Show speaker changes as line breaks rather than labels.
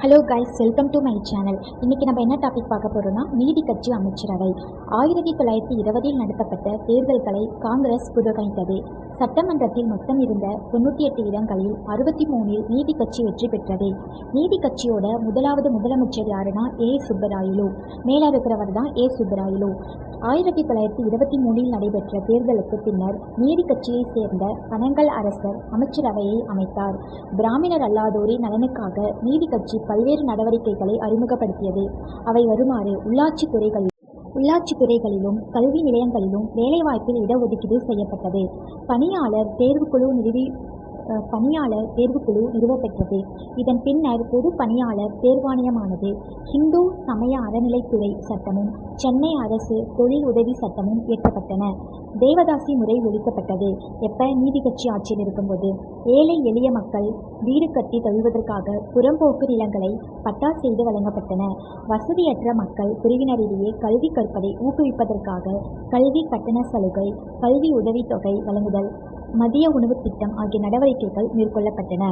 Hello guys welcome to my channel இன்றைக்கி நம்ம என்ன டாபிக் பார்க்க போகிறோம்னா நீதி கட்சி அமைச்சரவை ஆயிரத்தி தொள்ளாயிரத்தி இருபதில் நடத்தப்பட்ட தேர்தல்களை காங்கிரஸ் புறக்கணித்தது. சட்டமன்றத்தில் மொத்தம் இருந்த தொண்ணூற்றி எட்டு இடங்களில் அறுபத்தி மூணில் நீதி கட்சி வெற்றி பெற்றது. நீதி கட்சியோட முதலாவது முதலமைச்சர் யாருன்னா ஏ. சுப்பராயலு. மேலே இருக்கிறவர் தான் ஏ. சுப்பராயலு. ஆயிரத்தி தொள்ளாயிரத்தி இருபத்தி மூணில் நடைபெற்ற தேர்தலுக்கு பின்னர் நீதி கட்சியை சேர்ந்த பனங்கல் அரசர் அமைச்சரவையை அமைத்தார். பிராமணர் அல்லாதோரின் நலனுக்காக நீதி கட்சி பல்வேறு நடவடிக்கைகளை அறிமுகப்படுத்தியது. அவை வருமாறு உள்ளாட்சி துறைகளில் உள்ளாட்சி துறைகளிலும் கல்வி நிலையங்களிலும் வேலைவாய்ப்பில் இடஒதுக்கீடு செய்யப்பட்டது. பணியாளர் தேர்வுக்குழு நிறுவி பணியாளர் தேர்வுக்குழு நிறுவப்பெற்றது இதன் பின்னர் பொது பணியாளர் தேர்வாணையமானது ஹிந்து சமய அறநிலைத்துறை சட்டமும் சென்னை அரசு தொழில் உதவி சட்டமும் இயற்றப்பட்டன. தேவதாசி முறை ஒழிக்கப்பட்டது. எப்ப? நீதி கட்சி ஆட்சியில் இருக்கும்போது. ஏழை எளிய மக்கள் வீடு கட்டி தழுவதற்காக புறம்போக்கு நிலங்களை பட்டா செய்து வழங்கப்பட்டன. வசதியற்ற மக்கள் பிரிவினரிடையே கல்வி கற்பதை ஊக்குவிப்பதற்காக கல்வி கட்டண சலுகை கல்வி உதவித்தொகை வழங்குதல் மதிய உணவுத் திட்டம் ஆகிய நடவடிக்கைகள் மேற்கொள்ளப்பட்டன.